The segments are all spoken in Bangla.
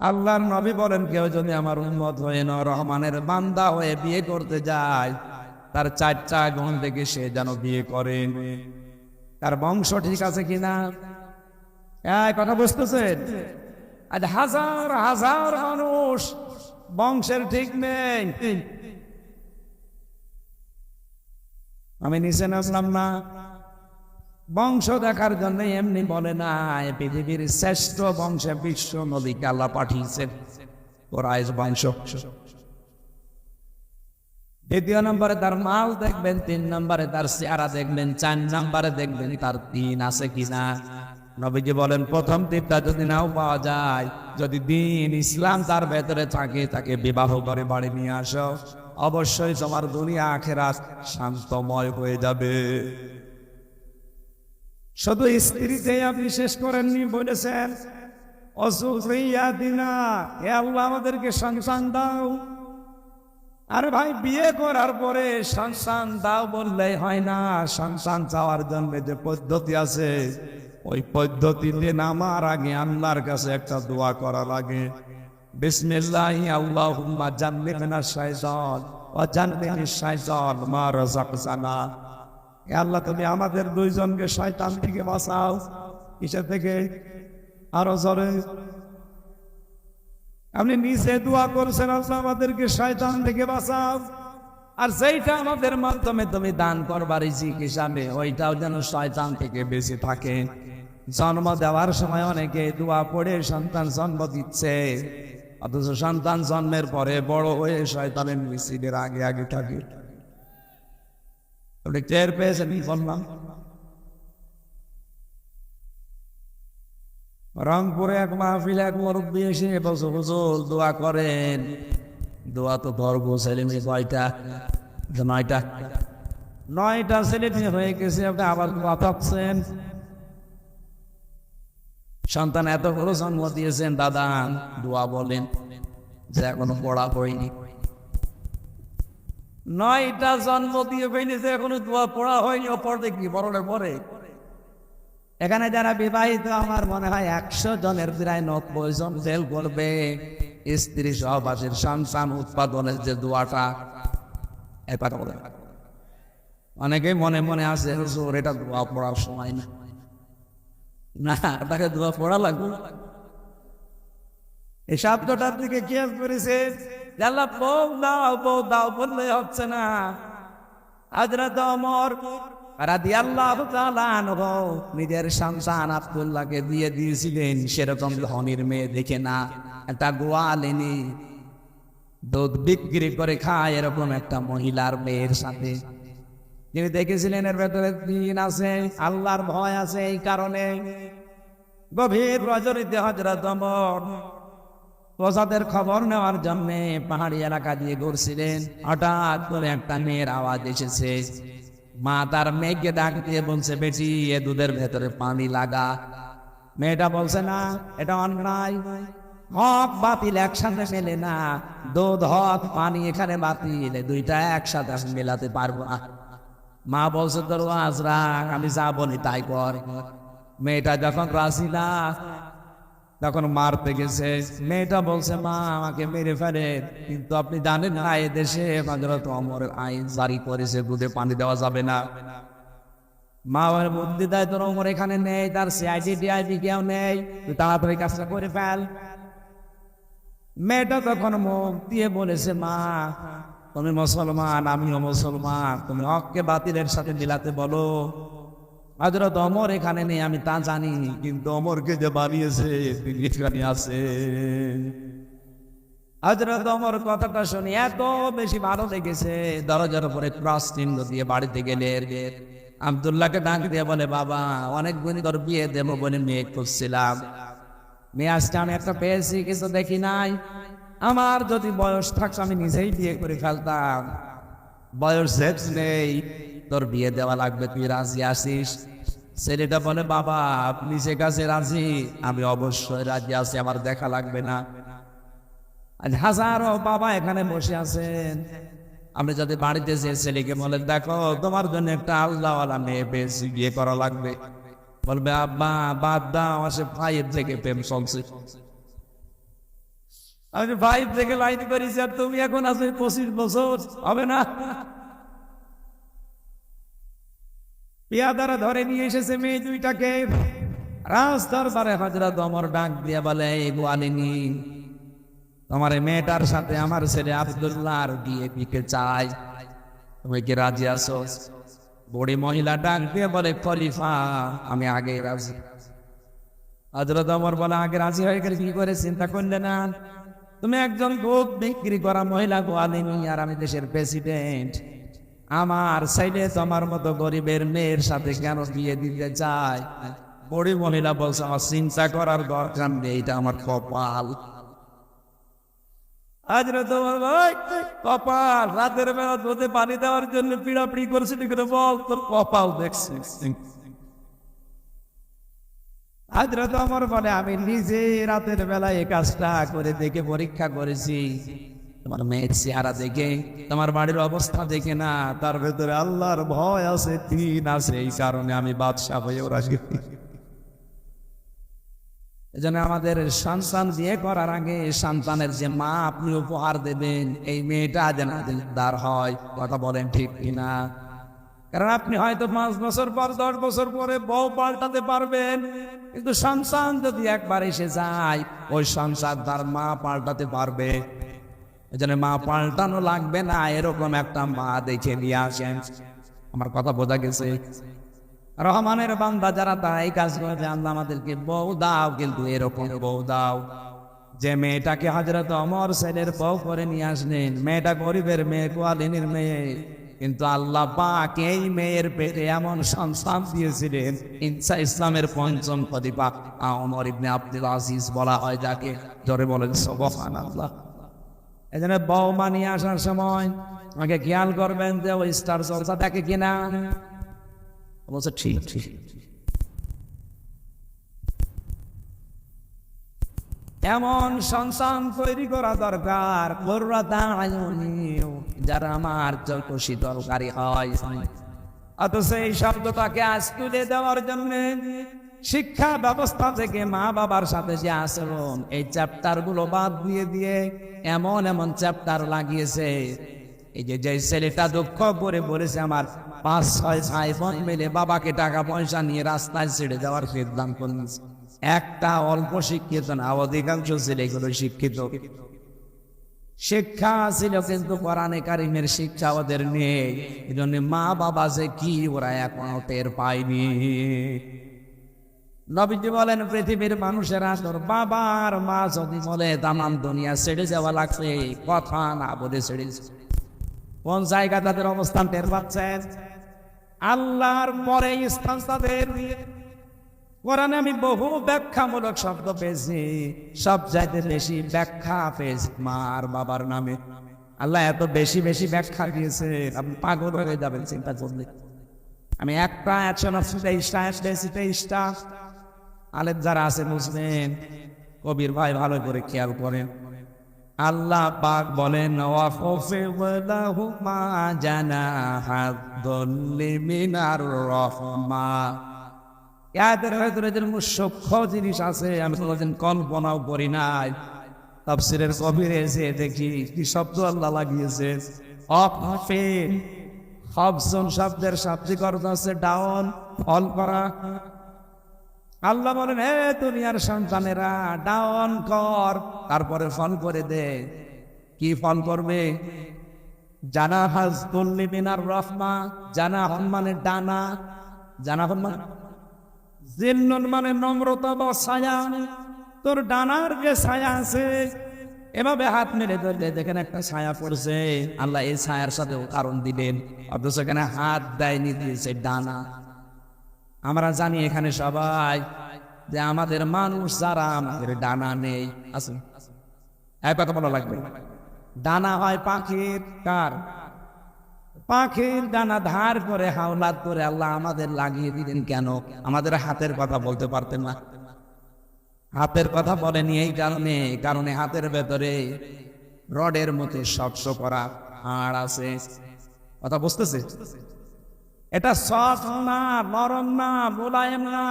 আল্লাহর নবী বলেন, কেউ যদি আমার উন্মত হয়ে ন রহমানের বান্দা হয়ে বিয়ে করতে যায়, তার চারটা গুণ থেকে সে যেন বিয়ে করে। তার বংশ ঠিক আছে কিনা? এই কথা বুঝতেছেন? আজ হাজার হাজার মানুষ বংশের ঠিক নেই। আমি নিচে নাচলাম না। বংশ দেখার জন্য এমনি বলে না পৃথিবীর শ্রেষ্ঠ বংশে বিশ্ব নদীকে আল্লাহ পাঠিয়েছেন। কোরআশ বংশ। দ্বিতীয় নম্বরে তার মাল দেখবেন, তিন নম্বরে তার চেহারা দেখবেন, চার নম্বরে দেখবেন তার দিন আছে কিনা নবীজি বলেন, প্রথম তিনটা যদি নাও পাওয়া যায়, যদি দিন ইসলাম তার ভেতরে থাকে, তাকে বিবাহ করে বাড়ি নিয়ে আসো। অবশ্যই তোমার দুনিয়া আখেরাত শান্তময় হয়ে যাবে। শুধু স্ত্রীতে আপনি শেষ করেননি বলেছেন অসুফিয়া দিনা, হে আল্লাহ আমাদেরকে সন্তান দাও। আরে ভাই, বিয়ে করার পরে সন্তান দাও বললেই হয় না, সন্তান চাওয়ার জন্য যে পদ্ধতি আছে, ওই পদ্ধতিতে নামার আগে আল্লাহর কাছে একটা দোয়া করা লাগে। বিসমিল্লাহি আল্লাহুম্মা জান্নিবনা শাইতান, ওয়া জান্নিবিশ শাইতান মা রাযাকতানা। আল্লাহ তুমি আমাদের দুইজনকে শয়তান থেকে বাঁচাও। কিসের থেকে আরও জোরে। আপনি নিজে দোয়া করছেন, আল্লাহ আমাদেরকে শয়তান থেকে বাঁচাও। আর যেইটা আমাদের মাধ্যমে তুমি দান করবার রিজিক হিসাবে, ওইটাও যেন শয়তান থেকে বেঁচে থাকে। জন্ম দেওয়ার সময় অনেকে দোয়া পড়ে সন্তান জন্ম দিচ্ছে। অথচ সন্তান জন্মের পরে বড় হয়ে শয়তানের মিছিলের আগে আগে থাকে। আপনি টের পেয়েছেন কি রংপুরে এক মাহফিল এক এসে হুজুর দোয়া করেন দোয়া তো মেয়ে কয়টা নয়টা নয়টা ছেলে হয়ে গেছে আপনি আবার দোয়া সন্তান এত বড় জন্ম দিয়েছেন দাদা দোয়া বলেন যে এখনও পড়া পড়িনি নয়টা জন্ম দিয়ে ফেলেছে এখনও দোয়া পড়া হয়নি পড়বে কি বড়লে পরে এখানে যারা বিবাহিত, আমার মনে হয় একশো জনের প্রায় নব্বই জন ফেল করবে। স্ত্রী সহবাসের সন্তান উৎপাদনের যে দোয়াটা এই কথা বলে। অনেকেই মনে মনে আছে, হুজুর, এটা দোয়া পড়ার সময় না। না, তাকে দোয়া পড়া লাগবে এই শব্দটার দিকে খেয়াল করেছে? আল্লাহ বউ দাও বউ দাও, বললে হচ্ছে না। হাজরত অমর আল্লাহ নিজের সন্তান আব্দুল্লাহকে দিয়ে দিয়েছিলেন, সেরকম ধনির মেয়ে দেখে না, একটা গোয়াল এনে দুধ বিক্রি করে খায় এরকম একটা মহিলার মেয়ের সাথে। তিনি দেখেছিলেন এর ভেতরে দিন আছে, আল্লাহর ভয় আছে এই কারণে। গভীর রজনীতে হজরত অমর প্রসাদের খবর নেওয়ার জন্য পাহাড়ি এলাকা দিয়ে ঘুরছিলেন। হঠাৎ করে একটা মেয়ের আওয়াজ এসেছে। মা তার মেয়েকে ডাক দিয়ে বলছে, বেটি, এ দুধের ভেতরে পানি লাগা। মেয়েটা বলছে, না, এটা অন্যায়। হক বাতিল একসাথে মেলে না। দুধ, হক, পানি এখানে বাতিল। দুইটা একসাথে আমি মেলাতে পারব না। মা বলছে, তোর রাখ, আমি যা বলি তাই কর। মেয়েটা যখন রাজি না তখন মারতে গেছে। মেয়েটা বলছে, মা, আমাকে মেরে ফেলে। কিন্তু আপনি জানেন না এ দেশে হজরত অমরের আইন জারি করেছে, দুধে পানি দেওয়া যাবে না। মা বুদ্ধি দেয় তোর অমর এখানে নেই, তার সিআইডি কেউ নেই। তুই তাড়াতাড়ি কাজটা করে ফেল। মেয়েটা তখন মুখ দিয়ে বলেছে, মা, তুমি মুসলমান, আমিও মুসলমান। তুমি হককে বাতিলের সাথে মিলাতে বলো। হজরত অমর এখানে নেই, আমি তা জানি, কিন্তু অমরকে যে বানিয়েছে, তিনি এখানে আছে হজরত অমর কথাটা শুনি এত বেশি ভালো লেগেছে, দরজার উপরে ক্রস চিহ্ন দিয়ে বাড়িতে গেলে আবদুল্লাহকে ডাক দিয়ে বলে, বাবা, অনেক দিন তোর বিয়ে দেবো বলে মেয়ে খুঁজছিলাম। মেয়ে আজকে আমি একটা পেয়েছি কিছু দেখি নাই। আমার যদি বয়স থাকতো, আমি নিজেই বিয়ে করে ফেলতাম। বয়স নেই। তোর বিয়ে দেওয়া লাগবে, তুই রাজি আসিস ছেলেটা বলে, বাবা, আপনি সে কাছে রাজি, আমি অবশ্যই রাজি আছি, আমার দেখা লাগবে না। হাজারো বাবা এখানে বসে আছেন। আপনি যদি বাড়িতে যে ছেলেকে বলেন দেখো, তোমার জন্য একটা আল্লাহওয়ালা মেয়ে পেয়েছি, বিয়ে করা লাগবে। বলবে, আব্বা, বাদ দাও, আসে ভাইয়ের থেকে প্রেম চলছে। আমি ফাইভ থেকে লাইন করেছি, আর তুমি এখন আছো পঁচিশ বছর, হবে না? পেয়াদারা ধরে নিয়ে এসেছে মেয়ে দুইটাকে। রাস্তার পারে হাজরা দমর ডাক দিয়ে বলে এই গোয়ালিনী তোমার মেয়েটার সাথে আমার ছেলে আব্দুল্লাহর বিয়ে দিতে চাই। তুমি কি রাজি আছো? বড়ি মহিলা ডাক দিয়ে বলে, খলিফা, আমি আগে রাজি। হজরত অমর বলে, আগে রাজি হয়ে গেলে কি করে চিন্তা করলে না? তুমি একজন দুধ বিক্রি করা মহিলা গোয়ালিনী আর আমি দেশের প্রেসিডেন্ট আমার সাইডে তোমার মতো গরিবের মেয়ের সাথে কেন বিয়ে দিতে চাই বড়ি মহিলা বলছে, আমার চিন্তা করার দরকার নেই, এটা আমার কপাল। আজ তোমার ভাই কপাল, রাতের বেলা দুধে পানি দেওয়ার জন্য পিড়াপিড়ি করছিলি করে বল, তোর কপাল দেখছিস আজ রাত আমার বলে, আমি নিজে রাতের বেলা এই কাজটা করে দেখে পরীক্ষা করেছি। তোমার মেয়ের চেহারা দেখে, তোমার বাড়ির অবস্থা দেখে না, তার ভেতরে আল্লাহর ভয় আছে, তিন আছে, এই কারণে আমি বাদশাহ হয়ে ওরা এজন্য আমাদের সন্তান বিয়ে করার আগে সন্তানের যে মা আপনি উপহার দেবেন, এই মেয়েটা যেন দিলদার হয়, কথা বলেন ঠিক কিনা? কারণ আপনি হয়তো পাঁচ বছর পর, দশ বছর পরে বউ পাল্টাতে পারবেন, কিন্তু সন্তান যদি একবার এসে যায়, ওই সংসার তার মা পাল্টাতে পারবে। এজন্য মা পাল্টানো লাগবে না, এরকম একটা মা দেখে নিয়ে আসেন আমার কথা বোঝা গেছে। রহমানের বান্দা যারা তারা এই কাজ করে আল্লাহ আমাদেরকে বউ দাও, কিন্তু এরকম বউ দাও। যে মেয়েটাকে হাজরত অমর সেলের বউ করে নিয়ে আসলেন, মেয়েটা গরিবের মেয়ে, কোয়ালিনীর মেয়ে। কিন্তু আল্লাহ পাক এই মেয়ের পেটে এমন সন্তান দিয়েছিলেন, ইনসা ইসলামের পঞ্চম খলিফা অমর ইবনে আব্দুল আজিজ বলা হয় যাকে। জোরে বলেন সবহান আল্লাহ এই জন্য বৌমা নিয়ে আসার সময় আমাকে খেয়াল করবেন যে ওই স্টার চর্চা থাকে কিনা। বলছে, ঠিক ঠিক এমন সংসান তৈরি করা দরকার যারা আমার যত শীতলকারী হয় অথচ এই শব্দটাকে আজ তুলে দেওয়ার জন্য শিক্ষা ব্যবস্থা থেকে মা বাবার সাথে যে আচরণ, এই চ্যাপ্টারগুলো বাদ দিয়ে দিয়ে এমন এমন চ্যাপ্টার লাগিয়েছে। এই যে যে ছেলেটা দুঃখ করে বলেছে আমার, পাঁচ, ছয় ছয় বোন মিলে বাবাকে টাকা পয়সা নিয়ে রাস্তায় ছেড়ে দেওয়ার সিদ্ধান্ত নিয়েছে। একটা অল্প শিক্ষিত না, অধিকাংশ ছেলেগুলো শিক্ষিত। শিক্ষা ছিল কিন্তু কোরআনে কারিমের শিক্ষা ওদের নেই। এই জন্য মা বাবা যে কি, ওরা এখনও টের পায়নি। নবীজি বলেন, পৃথিবীর মানুষেরা তোর বাবার মা যদি বলে তামাম দুনিয়া ছেড়ে যাওয়া লাগছে কথা না বলে ছেড়ে কোন জায়গা তাদের অবস্থান টের পাচ্ছেন? আল্লাহর পরে স্থান তাদের। কোরআনে আমি বহু ব্যাখ্যামূলক শব্দ পেয়েছি। সব চাইতে বেশি ব্যাখ্যা পেয়েছি মার বাবার নামে। আল্লাহ এত বেশি বেশি ব্যাখ্যা দিয়েছে আপনি পাগল হয়ে যাবেন চিন্তা করলে। আমি একটা একশো নশো তেইশটা তেইশটা। আলেপ যারা আছে বুঝলেন কবির ভাই ভালো করে খেয়াল করেন। আল্লাহ পাক বলেন সূক্ষ্ম জিনিস আছে, আমি কোনোদিন কল্পনাও করি নাই। তাফসিরের কবিরে এসে দেখি, কি শব্দ আল্লাহ লাগিয়েছে। অফে হবসন শব্দের শাব্দিক অর্থ আছে, ডাউন, ফল করা। আল্লাহ বলেন হে দুনিয়ার সন্তানেরা, ডাউন কর। তারপরে ফল করে দে। কি ফল করবে? জানা হাজ তুল্লি মিনার রহমা, জানা মানে ডানা, জানা মানে জিন্নুন মানে নম্রতা বা ছায়া। তোর ডানার যে ছায়া আছে, এভাবে হাত মেরে ধরলে দেখেন একটা ছায়া পড়ছে। আল্লাহ এই ছায়ার সাথে কারণ দিলেন। অথচ এখানে হাত দেয়নি, দিয়েছে ডানা। আমরা জানি এখানে সবাই যে আমাদের মানুষ যারা আমাদের ডানা নেই। আছে? এক কথা বলা লাগবে। ডানা হয় পাখির কার? পাখির ডানা ধার করে, হাওলাত করে আল্লাহ আমাদের লাগিয়ে দিলেন কেন? আমাদের হাতের কথা বলতে পারতেন না। হাতের কথা বলেনি এই কারণে কারণে হাতের ভেতরে রডের মতো শক্ত করা হাড় আছে। কথা বুঝতেছে? এটা সফট না, নরম না, মোলায়েম না।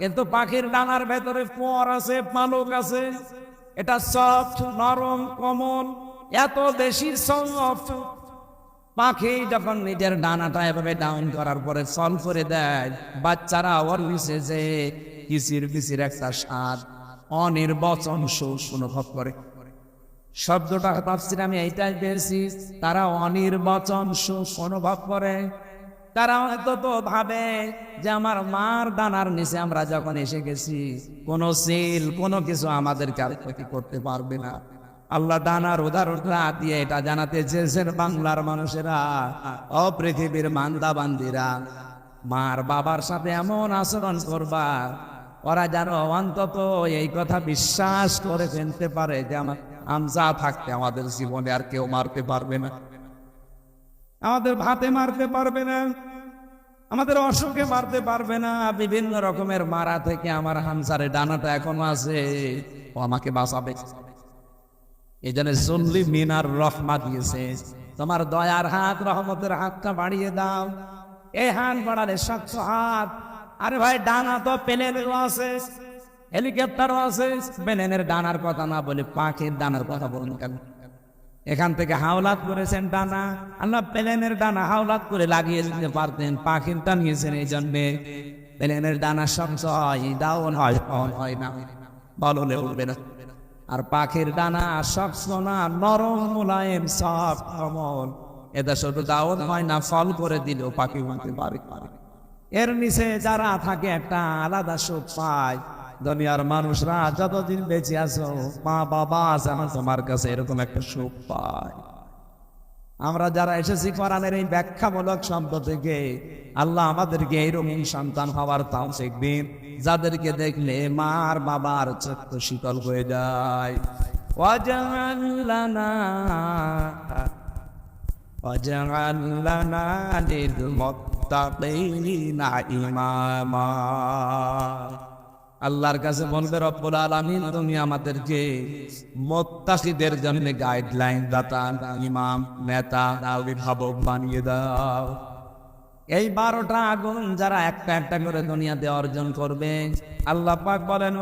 কিন্তু পাখির ডানার ভেতরে পর আছে, পালক আছে। এটা সফট নরম, কমল, এত বেশি সফট পাখি যখন নিজের ডানাটা এভাবে ডাউন করার পরে সল করে দেয়, বাচ্চারা ওর নিচে যে কিসির কিসির একটা স্বাদ, অনির্বচন সুখ অনুভব করে। শব্দটা ভাবছিলাম আমি এইটাই পেয়েছি। তারা অনির্বচন সুখ অনুভব করে। তারা হয়তো তো ভাবে যে আমার মার দানার নিচে আমরা যখন এসে গেছি, কোন সিল, কোনো কিছু আমাদেরকে আর ক্ষতি করতে পারবে না। আল্লাহ দানার উদাহরণটা দিয়ে এটা জানাতে চেয়েছেন বাংলার মানুষেরা, ও পৃথিবীর মান্দা বান্দিরা মার বাবার সাথে এমন আচরণ করবা, ওরা যেন অন্তত এই কথা বিশ্বাস করে ফেলতে পারে যে আমার আমজা থাকতে আমাদের জীবনে আর কেউ মারতে পারবে না। আমাদের ভাতে মারতে পারবে না, আমাদের অসুখে মারতে পারবে না, বিভিন্ন রকমের মারা থেকে আমার হামসারে ডানাটা এখনও আছে। ও আমাকে বাঁচাবে। এই জন্য সল্লি মিনার রহমা দিয়েছে। তোমার দয়ার হাত, রহমতের হাতটা বাড়িয়ে দাও। এই হাত বাড়ালে শক্ত হাত। আরে ভাই, ডানা তো প্লেনেরও আছে, হেলিকপ্টারও আছে। প্লেনের ডানার কথা না বলে পাখির ডানার কথা বলুন কেন? এখান থেকে হাওলাত করেছেন ডানা। আল্লাহ প্লেনের ডানা হাওলাত করে লাগিয়ে দিতে পারতেন পাখিরটা নিয়েছেন এই জন্যে। প্লেনের ডানা শক্ত হয় হয় on হয় না। বললে উঠবে না। আর পাখির ডানা শক্ত না, নরম মোলায়েম, সফট কমল এটা শুধু দাওয়াত হয় না, ফল করে দিলেও পাখি উঠতে পারে। এর নিচে যারা থাকে, একটা আলাদা সুখ পায়। দুনিয়ার মানুষরা যতদিন বেঁচে আছো, মা বাবা যেন তোমার কাছে এরকম একটা সুখ পায় আমরা যারা এসেছি কোরআনের এই ব্যাখ্যামূলক শব্দ থেকে, আল্লাহ আমাদেরকে এইরকম সন্তান হওয়ার তাও শিখবেন যাদেরকে দেখলে মার বাবার চক্র শীতল হয়ে যায়। ওয়াজআল লানা ওয়াজআল লানা লিল মুত্তাকিনা ইমামা। আল্লাহর কাছে বলবে, রব্বুল আলামিন, তুমি আমাদেরকে মোত্তাসিদের জন্য গাইডলাইন দাতা, ইমাম, নেতা অভিভাবক বানিয়ে দাও। এই বারোটা আগুন যারা একটা একটা করে দুনিয়াতে অর্জন করবে, আল্লাহ পাক বলেন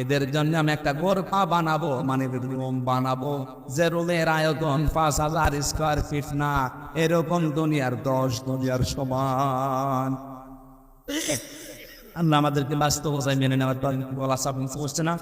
এদের জন্য আমি একটা গোরফা বানাবো মানে রুম বানাবো, যে রুমের আয়তন পাঁচ হাজার স্কোয়ার ফিট না, এরকম দুনিয়ার দশ দুনিয়ার সমান। আল্লাহ আমাদেরকে বাস্তবতায় মেনে নেওয়ার বলা করছে না?